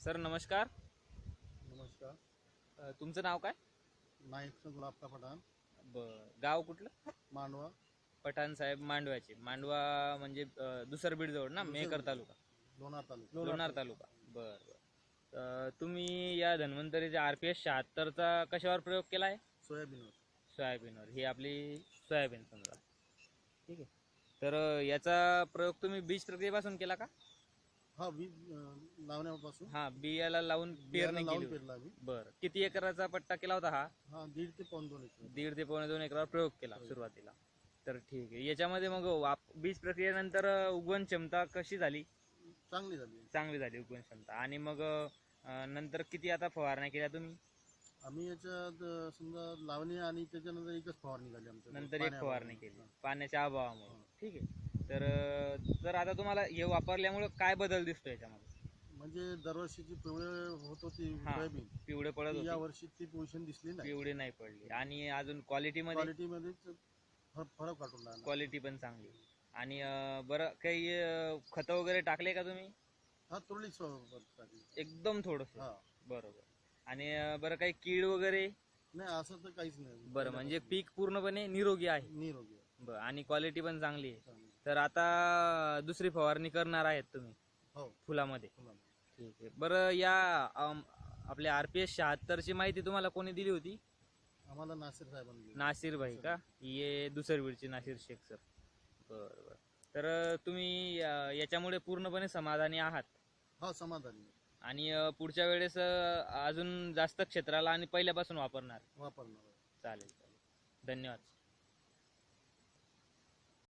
Sir नमस्कार. नमस्कार. अ, तुमचं नाव काय? नाईक गुलाबका पठाण. बर. गाव कुठलं? मांडवा. पठाण साहेब मांडव्याचे. मांडवा म्हणजे अ, दुसरबीड जवळ ना? मेकर तालुका. लोणार तालुका. लोणार तालुका. बर बर. अ, तुम्ही या धन्वंतरीच्या आर पी एस शहात्तरचा कशावर प्रयोग केला आहे सोयाबीनवर सोयाबीनवर ही आपली सोयाबीन समजा. ठीक आहे. तर अ, याचा प्रयोग तुम्ही बीज प्रक्रियेपासून केला का? हा वीज अं, लावण्यापासून. हा बियाला लावून पेरणी बियाणं केली लावून होती. पेरला आम्ही. बर. किती एकराचा पट्टा केला होता हा? हा दीड ते पाऊन दोन एकर. दीड ते पावणे दोन एकरावर प्रयोग केला सुरुवातीला. तर ठीक आहे. याच्यामध्ये मग वाप- बीज प्रक्रियेनंतर अ, उगवण क्षमता कशी झाली? चांगली झाली. चांगली झाली उगवण क्षमता. आणि मग अ, नंतर किती आता फवारण्या केल्या तुम्ही? आम्ही याच्यात अं, समजा लावणी आणि त्याच्यानंतर एकच फवारणी झाली आमच्या नंतर एक फवारणी केली. पाण्याच्या अभावामुळे. ठीक आहे. तर तर आता तुम्हाला हे वापरल्यामुळे काय बदल दिसतो याच्यामध्ये? म्हणजे दरवर्षीची पिवळे होत होती हा. सोयाबीन पिवळे पडत ती या होते. वर्षी ती पोझिशन दिसली नाही. पिवळे नाही पडले. आणि अजून क्वालिटीमध्ये क्वालिटीमध्ये फरक काढून राहिला. क्वालिटी पण चांगली. आणि अ, बरं काही अ, खतं वगैरे टाकले का तुम्ही? हा तुरळी टाकली. एकदम थोडस? हा. बरोबर. आणि अ, बरं काही कीड वगैरे? नाही असं तर काहीच नाही. बरं म्हणजे पीक पूर्णपणे निरोगी आहे. निरोगी आहे. बरं आणि क्वालिटी पण चांगली आहे. तर आता दुसरी फवारणी करणार आहेत तुम्ही हो. फुलामध्ये. फुलांना. ठीक आहे. बरं या अम, आपल्या आर पी एस शहात्तरची माहिती तुम्हाला कोणी दिली होती? आम्हाला नासिर साहेबांनी दिली. नासिर भाई का? ये दुसरवीडचे नासिर शेख सर. बरं बरं. तर तुम्ही अ, याच्यामुळे पूर्णपणे समाधानी आहात? हा समाधानी. आणि अ, पुढच्या वेळेस अ, अजून जास्त क्षेत्राला आणि पहिल्यापासून वापरणार? वापरणार. चालेल चालेल. धन्यवाद